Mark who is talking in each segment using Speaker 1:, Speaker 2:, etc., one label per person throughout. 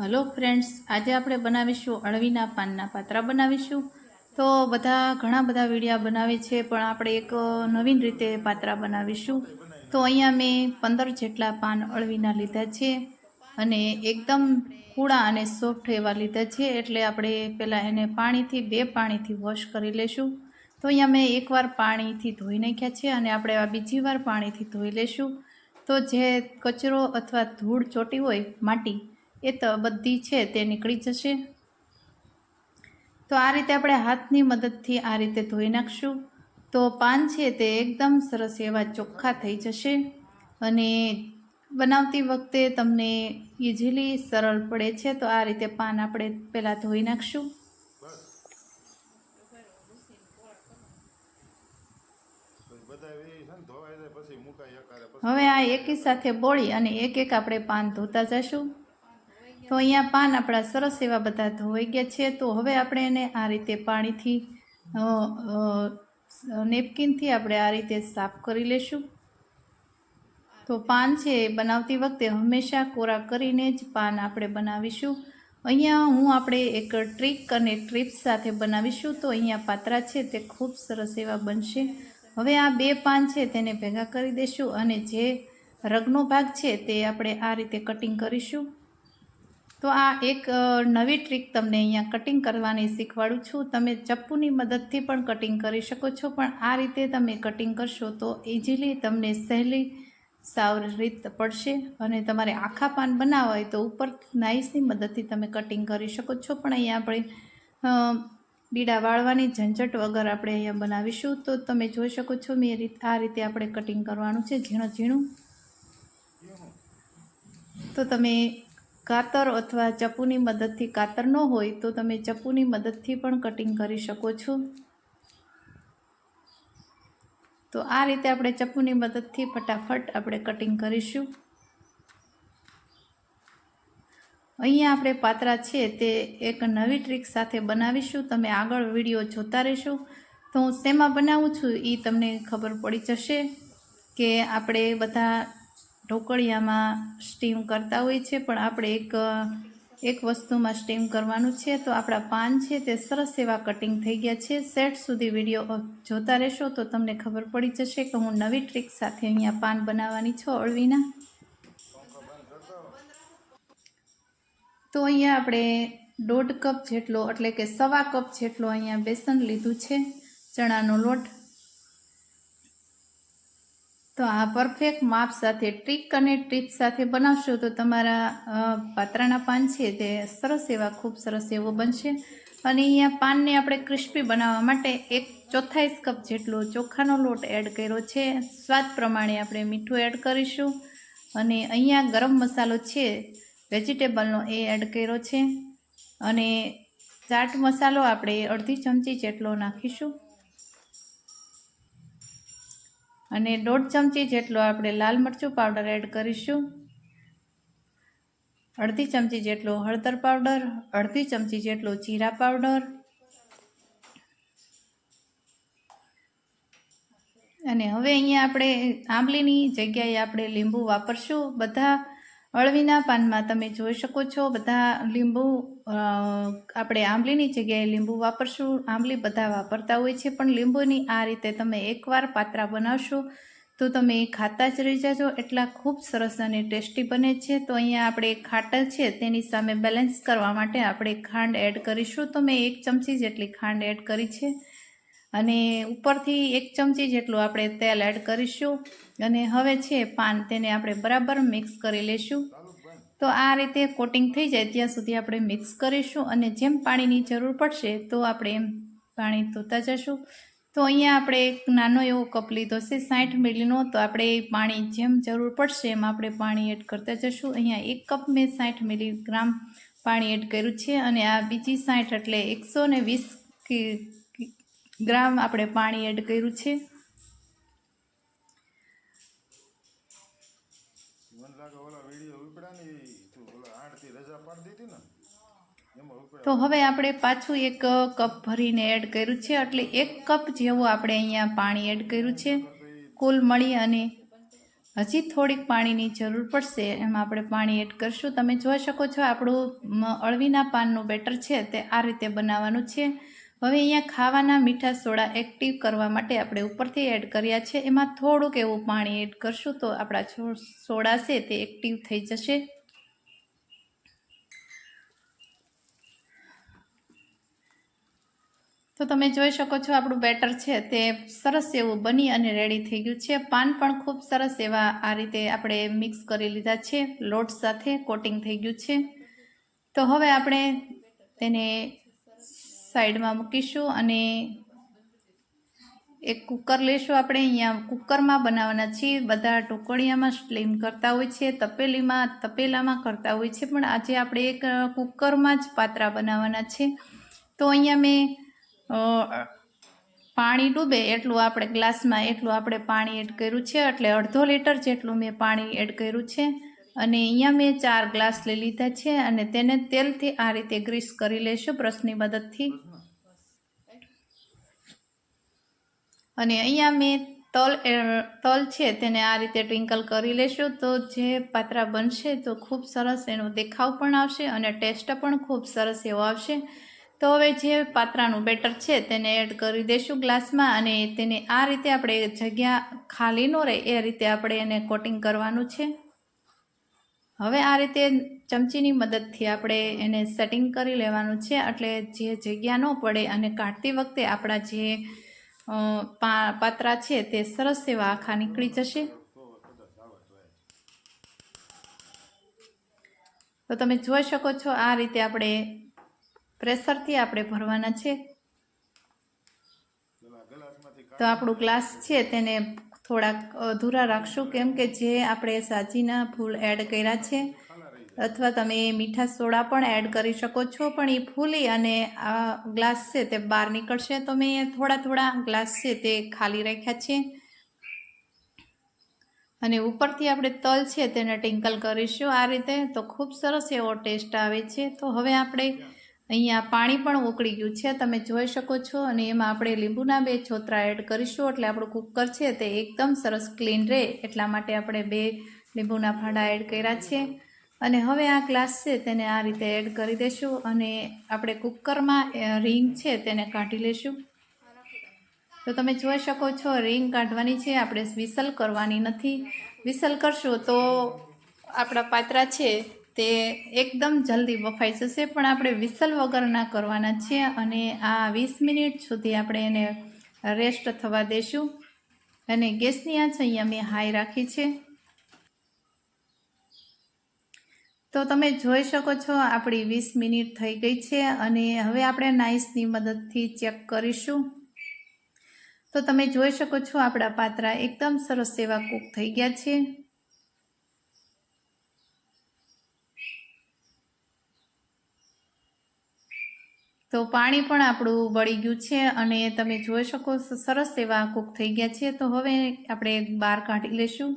Speaker 1: Hello friends, આજે આપણે બનાવીશું અળવીના પાનના પાત્રા બનાવીશું. તો બધા ઘણા બધા વિડીયા બનાવે છે, પણ આપણે એક નવીન રીતે પાત્રા બનાવીશું. તો અહીંયા મેં પંદર જેટલા પાન અળવીના લીધા છે અને એકદમ કૂળા અને સોફ્ટ એવા લીધા છે, એટલે આપણે પહેલાં એને પાણીથી, બે પાણીથી વોશ કરી લેશું. તો અહીંયા મેં એકવાર પાણીથી ધોઈ નાખ્યા છે અને આપણે આ બીજી વાર પાણીથી ધોઈ લેશું. તો જે કચરો અથવા ધૂળ ચોટી હોય, માટી એ તો બધી છે, તે નીકળી જશે. તો આ રીતે આપણે હાથની મદદથી આ રીતે ધોઈ નાખશું. તો પાન છે તે એકદમ સરસ એવા ચોખ્ખા થઈ જશે અને બનાવતી વખતે તમને ઇઝીલી સરળ પડે છે, તો આ રીતે પાન આપણે પહેલાં ધોઈ નાખશું. હવે આ એકી સાથે બોળી અને એક એક આપણે પાન ધોતા જશું. તો અહીંયા પાન આપણા સરસ એવા બધા ધોવાઈ ગયા છે. તો હવે આપણે એને આ રીતે પાણીથી નેપકિનથી આપણે આ રીતે સાફ કરી લેશું. તો પાન છે એ બનાવતી વખતે હંમેશા કોરા કરીને જ પાન આપણે બનાવીશું. અહીંયા હું આપણે એક ટ્રીક અને ટ્રીપ્સ સાથે બનાવીશું. તો અહીંયા પાત્રા છે તે ખૂબ સરસ એવા બનશે. હવે આ બે પાન છે તેને ભેગા કરી દઈશું અને જે રગનો ભાગ છે તે આપણે આ રીતે કટિંગ કરીશું. તો આ એક નવી ટ્રીક તમને અહીંયા કટિંગ કરવાની શીખવાડું છું. તમે ચપ્પુની મદદથી પણ કટિંગ કરી શકો છો, પણ આ રીતે તમે કટિંગ કરશો તો ઇઝીલી તમને સહેલી સાવ રીત પડશે અને તમારે આખા પાન બનાવવા હોય તો ઉપર નાઇસની મદદથી તમે કટિંગ કરી શકો છો. પણ અહીંયા આપણે બીડા વાળવાની ઝંઝટ વગર આપણે અહીંયા બનાવીશું તો તમે જોઈ શકો છો મેં રીત, આ રીતે આપણે કટિંગ કરવાનું છે ઝીણું ઝીણું તો તમે કાતર અથવા ચપ્પુની મદદથી કાતર ન હોય તો તમે ચપ્પુની મદદથી પણ કટિંગ કરી શકો છો. તો આ રીતે આપણે ચપ્પુની મદદથી ફટાફટ આપણે કટિંગ કરીશું. અહીંયા આપણે પાત્રા છે તે એક નવી ટ્રીક સાથે બનાવીશું. તમે આગળ વીડિયો જોતા રહેશો. તો હું શેમાં બનાવું છું એ તમને ખબર પડી જશે કે આપણે બધા ઢોકળિયામાં સ્ટીમ કરતા હોય છે, પણ આપણે એક એક વસ્તુમાં સ્ટીમ કરવાનું છે, તો આપણા પાન છે તે સરસ એવા કટિંગ થઈ ગયા છે. સેટ સુધી વીડિયો જોતા રહેશો તો તમને ખબર પડી જશે કે હું નવી ટ્રીક સાથે અહીંયા પાન બનાવવાની છું, અળવીના. તો અહીંયા આપણે દોઢ કપ જેટલો, એટલે કે સવા કપ જેટલો અહીંયા બેસન લીધું છે, ચણાનો લોટ. તો આ પરફેક્ટ માપ સાથે ટ્રીક અને ટીપ સાથે બનાવશો તો તમારા પાત્રાના પાન છે તે સરસ એવા, ખૂબ સરસ એવો બનશે. અને અહીંયા પાનને આપણે ક્રિસ્પી બનાવવા માટે એક ચોથાઈસ કપ જેટલો ચોખાનો લોટ એડ કર્યો છે. સ્વાદ પ્રમાણે આપણે મીઠું એડ કરીશું. અને અહીંયા ગરમ મસાલો છે વેજીટેબલનો એ એડ કર્યો છે. અને ચાટ મસાલો આપણે અડધી ચમચી જેટલો નાખીશું. અને દોઢ ચમચી જેટલો આપણે લાલ મરચું પાવડર એડ કરીશું. અડધી ચમચી જેટલો હળદર પાવડર અડધી ચમચી જેટલો જીરા પાવડર અને હવે અહીંયા આપણે આંબલીની જગ્યાએ આપણે લીંબુ વાપરશું. બધા અળવીના પાનમાં તમે જોઈ શકો છો, બધા લીંબુ આપણે આંબલીની જગ્યાએ લીંબુ વાપરશું. આંબલી બધા વાપરતા હોય છે, પણ લીંબુની આ રીતે તમે એકવાર પાત્રા બનાવશો, તો તમે ખાતા જ રહી જાજો. એટલા ખૂબ સરસ અને ટેસ્ટી બને છે. તો અહીંયા આપણે ખાટલ છે, તેની સામે બેલેન્સ કરવા માટે આપણે ખાંડ એડ કરીશું. તો મેં એક ચમચી જેટલી ખાંડ એડ કરી છે. અને ઉપરથી એક ચમચી જેટલું આપણે તેલ એડ કરીશું. અને હવે છે પાન, તેને આપણે બરાબર મિક્સ કરી લેશું. તો આ રીતે કોટિંગ થઈ જાય ત્યાં સુધી આપણે મિક્સ કરીશું અને જેમ પાણીની જરૂર પડશે તો આપણે એમ પાણી ધોતા જશું. તો અહીંયા આપણે એક નાનો એવો કપ લીધો છે સાઠ મિલીનો. તો આપણે પાણી જેમ જરૂર પડશે એમ આપણે પાણી એડ કરતા જશું. અહીંયા એક કપ મેં સાઠ મિલીગ્રામ પાણી એડ કર્યું છે અને આ બીજી સાઠ એટલે એકસો ને વીસ ગ્રામ આપણે પાણી એડ કર્યું છે.
Speaker 2: તો
Speaker 1: હવે આપણે પાછું એક કપ ભરીને એડ કર્યું છે એટલે એક કપ જેવું આપણે અહીંયા પાણી એડ કર્યું છે. કુલ મળી અને હજી થોડીક પાણીની જરૂર પડશે એમાં આપણે પાણી એડ કરશું. તમે જોઈ શકો છો આપણું અળવીના પાનનું બેટર છે તે આ રીતે બનાવવાનું છે. હવે અહીંયા ખાવાના મીઠા સોડા એક્ટિવ કરવા માટે આપણે ઉપરથી એડ કર્યા છે. એમાં થોડુંક એવું પાણી એડ કરશું તો આપણા સોડા છે તે એક્ટિવ થઈ જશે. તો તમે જોઈ શકો છો આપણું બેટર છે તે સરસ એવું બની અને રેડી થઈ ગયું છે. પાન પણ ખૂબ સરસ એવા આ રીતે આપણે મિક્સ કરી લીધા છે. લોટ સાથે કોટિંગ થઈ ગયું છે. તો હવે આપણે તેને સાઈડમાં મૂકીશું અને એક કુકર લેશું આપણે. અહીંયા કુકરમાં બનાવવાના છીએ. બધા ટોકળિયામાં સ્ટીમ કરતા હોય છે, તપેલીમાં, તપેલામાં કરતા હોય છે. પણ આજે આપણે એક કુકરમાં જ પાત્રા બનાવવાના છે. તો અહીંયા મેં પાણી ડૂબે એટલું આપણે ગ્લાસમાં એટલું આપણે પાણી એડ કર્યું છે. એટલે અડધો લીટર જેટલું મેં પાણી એડ કર્યું છે. અને અહીંયા મેં ચાર ગ્લાસ લઈ લીધા છે અને તેને તેલથી આ રીતે ગ્રીસ કરી લેશું બ્રશની મદદથી. અને અહીંયા મેં તલ તલ છે તેને આ રીતે ટ્વિંકલ કરી લેશું તો જે પાત્રા બનશે તો ખૂબ સરસ એનો દેખાવ પણ આવશે અને ટેસ્ટ પણ ખૂબ સરસ એવો આવશે. તો હવે જે પાત્રાનું બેટર છે તેને એડ કરી દઈશું ગ્લાસમાં અને તેને આ રીતે આપણે જગ્યા ખાલી ન રહે એ રીતે આપણે એને કોટિંગ કરવાનું છે. હવે આ રીતે ચમચીની મદદથી આપણે એને સેટિંગ કરી લેવાનું છે. એટલે જે જગ્યા ન પડે અને કાઢતી વખતે આપણા જે પાત્રા છે તે સરસ એવા આખા નીકળી જશે. તો તમે જોઈ શકો છો આ રીતે આપણે પ્રેશરથી આપણે ભરવાના છે. તો આપણું ગ્લાસ છે તેને થોડાક અધૂરા રાખશું કેમ કે જે આપણે સાજીના ફૂલ એડ કર્યા છે, અથવા તમે મીઠા સોડા પણ એડ કરી શકો છો, પણ એ ફૂલી અને આ ગ્લાસ છે તે બહાર નીકળશે. તો મેં થોડા થોડા ગ્લાસ છે તે ખાલી રાખ્યા છે. અને ઉપરથી આપણે તલ છે તેને ટિંકલ કરીશું આ રીતે. તો ખૂબ સરસ એવો ટેસ્ટ આવે છે. તો હવે આપણે અહીંયા પાણી પણ ઉકળી ગયું છે, તમે જોઈ શકો છો અને એમાં આપણે લીંબુના બે છોતરા એડ કરીશું, એટલે આપણું કુકર છે તે એકદમ સરસ ક્લીન રહે, એટલા માટે આપણે બે લીંબુના ફાંડા એડ કર્યા છે. અને હવે આ ગ્લાસ છે તેને આ રીતે એડ કરી દઈશું અને આપણે કુકરમાં રીંગ છે તેને કાઢી લેશું. તો તમે જોઈ શકો છો રીંગ કાઢવાની છે, આપણે વિસલ કરવાની નથી. વિસલ કરશું તો આપણા પાત્રા છે તે એકદમ જલ્દી બફાઈ જશે, પણ આપણે વિસલ વગરના કરવાના છે અને આ વીસ મિનિટ સુધી આપણે એને રેસ્ટ થવા દેશું. અને ગેસની આંચ અહીંયા મેં હાઈ રાખી છે. તો તમે જોઈ શકો છો આપણી વીસ મિનિટ થઈ ગઈ છે અને હવે આપણે નાઇસની મદદથી ચેક કરીશું. તો તમે જોઈ શકો છો આપણા પાત્રા એકદમ સરસ એવા કૂક થઈ ગયા છે. તો પાણી પણ આપણું બળી ગયું છે અને તમે જોઈ શકો સરસ એવા કૂક થઈ ગયા છે. તો હવે આપણે બહાર કાઢી લેશું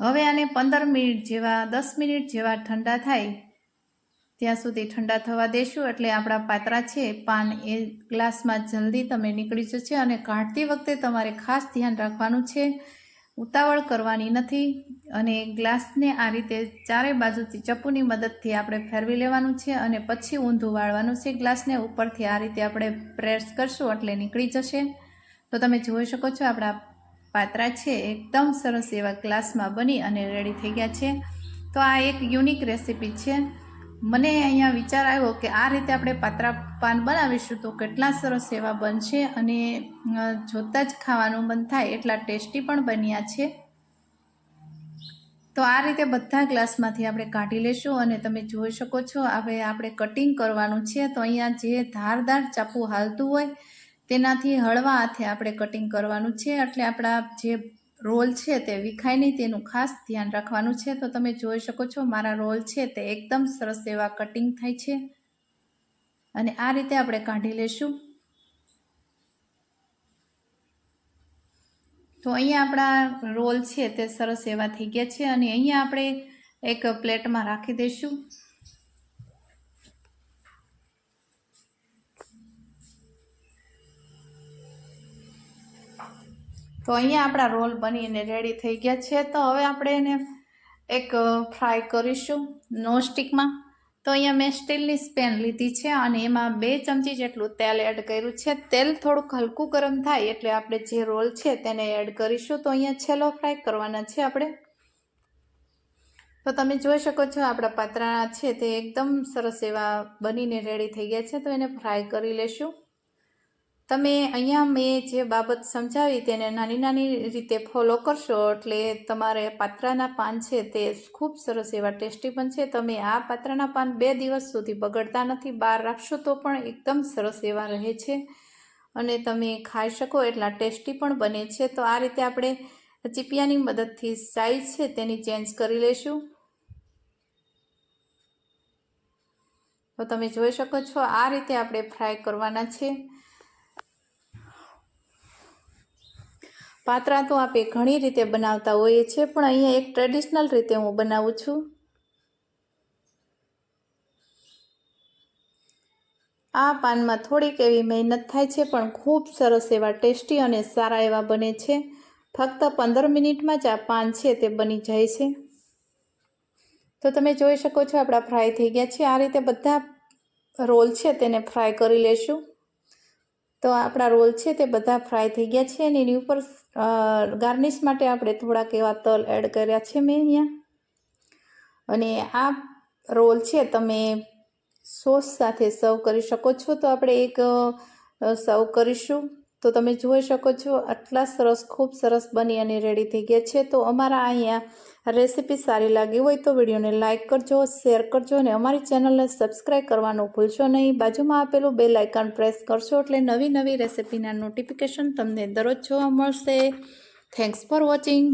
Speaker 1: હવે આને પંદર મિનિટ જેવા, દસ મિનિટ જેવા ઠંડા થાય, ત્યાં સુધી ઠંડા થવા દેશું. એટલે આપણા પાત્રા છે, પાન એ ગ્લાસમાં જલ્દી તમે નીકળી જશે અને કાઢતી વખતે તમારે ખાસ ધ્યાન રાખવાનું છે. ઉતાવળ કરવાની નથી અને ગ્લાસને આ રીતે ચારે બાજુથી ચપ્પુની મદદથી આપણે ફેરવી લેવાનું છે અને પછી ઊંધું વાળવાનું છે ગ્લાસને. ઉપરથી આ રીતે આપણે પ્રેસ કરશું એટલે નીકળી જશે. તો તમે જોઈ શકો છો આપણા પાત્રા છે, એકદમ સરસ એવા ગ્લાસમાં બની અને રેડી થઈ ગયા છે. તો આ એક યુનિક રેસીપી છે. મને અહીંયા વિચાર આવ્યો કે આ રીતે આપણે પાત્રા પાન બનાવીશું તો કેટલા સરસ એવા બનશે અને જોતાં જ ખાવાનું મન થાય એટલા ટેસ્ટી પણ બન્યા છે. તો આ રીતે બધા ગ્લાસમાંથી આપણે કાઢી લેશું અને તમે જોઈ શકો છો, હવે આપણે કટિંગ કરવાનું છે. તો અહીંયા જે ધારદાર ચાપું હાલતું હોય તેનાથી હળવા હાથે આપણે કટિંગ કરવાનું છે. એટલે આપણા જે રોલ છે તે વિખાય નહીં, તેનું ખાસ ધ્યાન રાખવાનું છે. તો તમે જોઈ શકો છો, મારા રોલ છે તે એકદમ સરસ એવા કટિંગ થાય છે. અને આ રીતે આપણે કાઢી લેશું. તો અહીંયા આપણા રોલ છે તે સરસ એવા થઈ ગયા છે. અને અહીંયા આપણે એક પ્લેટમાં રાખી દઈશું. તો અહીંયા આપણા રોલ બનીને રેડી થઈ ગયા છે. તો હવે આપણે એને એક ફ્રાય કરીશું નોનસ્ટિકમાં. તો અહીંયા મેં સ્ટીલની સ્પેન લીધી છે અને એમાં બે ચમચી જેટલું તેલ એડ કર્યું છે. તેલ થોડુંક હલકું ગરમ થાય એટલે આપણે જે રોલ છે તેને એડ કરીશું. તો અહીંયા છેલ્લો ફ્રાય કરવાના છે આપણે. તો તમે જોઈ શકો છો આપણા પાત્રા છે તે એકદમ સરસ એવા બનીને રેડી થઈ ગયા છે. તો એને ફ્રાય કરી લેશું. તમે અહીંયા મેં જે બાબત સમજાવી તેને નાની નાની રીતે ફોલો કરશો એટલે તમારે પાત્રાના પાન છે તે ખૂબ સરસ એવા ટેસ્ટી બનશે તમે આ પાત્રાના પાન બે દિવસ સુધી બગડતા નથી, બહાર રાખશો તો પણ એકદમ સરસ એવા રહે છે અને તમે ખાઈ શકો એટલા ટેસ્ટી પણ બને છે. તો આ રીતે આપણે ચીપિયાની મદદથી સાઈઝ છે તેની ચેન્જ કરી લેશું તો તમે જોઈ શકો છો આ રીતે આપણે ફ્રાય કરવાના છે. પાત્રા તો આપણે ઘણી રીતે બનાવતા હોઈએ છીએ, પણ અહીંયા એક ટ્રેડિશનલ રીતે હું બનાવું છું. આ પાનમાં થોડીક એવી મહેનત થાય છે, પણ ખૂબ સરસ એવા ટેસ્ટી અને સારા એવા બને છે. ફક્ત પંદર મિનિટમાં જ આ પાન છે તે બની જાય છે. તો તમે જોઈ શકો છો, આપણા ફ્રાય થઈ ગયા છે. આ રીતે બધા રોલ છે, તેને ફ્રાય કરી લેશું. તો આપણા રોલ છે તે બધા ફ્રાય થઈ ગયા છે અને એની ઉપર ગાર્નિશ માટે આપણે થોડાક એવા તલ એડ કર્યા છે મેં અહીંયા. અને આ રોલ છે તમે સોસ સાથે સર્વ કરી શકો છો. તો આપણે એક સર્વ કરીશું. તો તમે જોઈ શકો છો, આટલા સરસ, ખૂબ સરસ બની અને રેડી થઈ ગયા છે. તો અમારા અહીંયા રેસીપી સારી લાગી હોય તો વિડીયોને લાઇક કરજો શેર કરજો અને અમારી ચેનલને સબસ્ક્રાઈબ કરવાનું ભૂલશો નહીં. બાજુમાં આપેલું બે લાઇકન પ્રેસ કરશો એટલે નવી નવી રેસીપીના નોટિફિકેશન તમને દરરોજ જોવા મળશે. Thanks for watching